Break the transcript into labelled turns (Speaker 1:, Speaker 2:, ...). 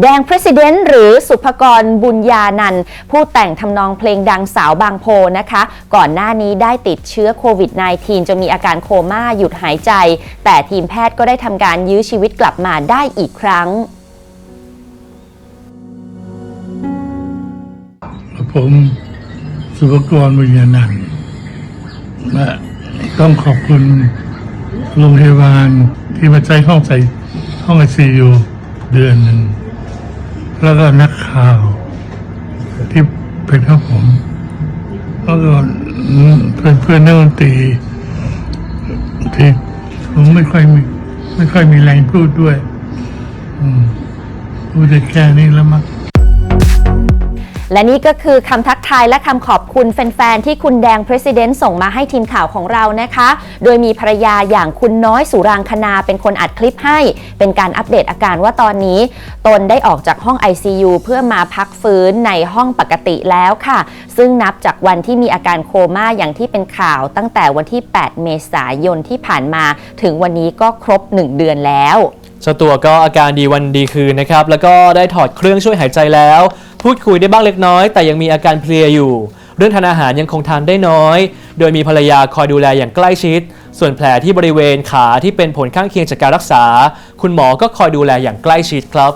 Speaker 1: แดง President หรือสุภกรบุญญานันท์ผู้แต่งทำนองเพลงดังสาวบางโพนะคะ ก่อนหน้านี้ได้ติดเชื้อโควิด -19 จนมีอาการโคม่าหยุดหายใจ แต่ทีมแพทย์ก็ได้ทำการยื้อชีวิตกลับมาได้อีกครั้ง
Speaker 2: ผมสุภกรบุญญานันท์และต้องขอบคุณโรงพยาบาลที่มาใช้ห้องใส่ห้องไอซียูเดือนหนึ่ง แล้วก็นักข่าวที่เป็นข้าผมแล้วก็เพื่อนเพื่อนๆนักดนตรีที่ผมไม่ค่อยมีไม่ค่อยมีแรงพูดด้วย อืมพูดได้แค่นี้แล้วมั้ง
Speaker 1: และนี่ก็คือคำทักทายและคำขอบคุณแฟนๆ ที่คุณแดง President ส่งมาให้ทีมข่าวของเรานะคะ โดยมีภรรยาอย่างคุณน้อยสุรางคณาเป็นคนอัดคลิปให้ เป็นการอัปเดตอาการว่าตอนนี้ ตนได้ออกจากห้อง ICU เพื่อมาพักฟื้นในห้องปกติแล้วค่ะ ซึ่งนับจากวันที่มีอาการโคม่าอย่างที่เป็นข่าวตั้งแต่วันที่ 8 เมษายนที่ผ่านมา ถึงวันนี้ก็ครบ 1 เดือนแล้ว
Speaker 3: เจ้าตัวก็อาการดีวันดีคืนนะครับ แล้วก็ได้ถอดเครื่องช่วยหายใจแล้ว พูดคุยได้บ้างเล็กน้อย แต่ยังมีอาการเพลียอยู่ เรื่องทานอาหารยังคงทานได้น้อย โดยมีภรรยาคอยดูแลอย่างใกล้ชิด ส่วนแผลที่บริเวณขาที่เป็นผลข้างเคียงจากการรักษา คุณหมอก็คอยดูแลอย่างใกล้ชิดครับ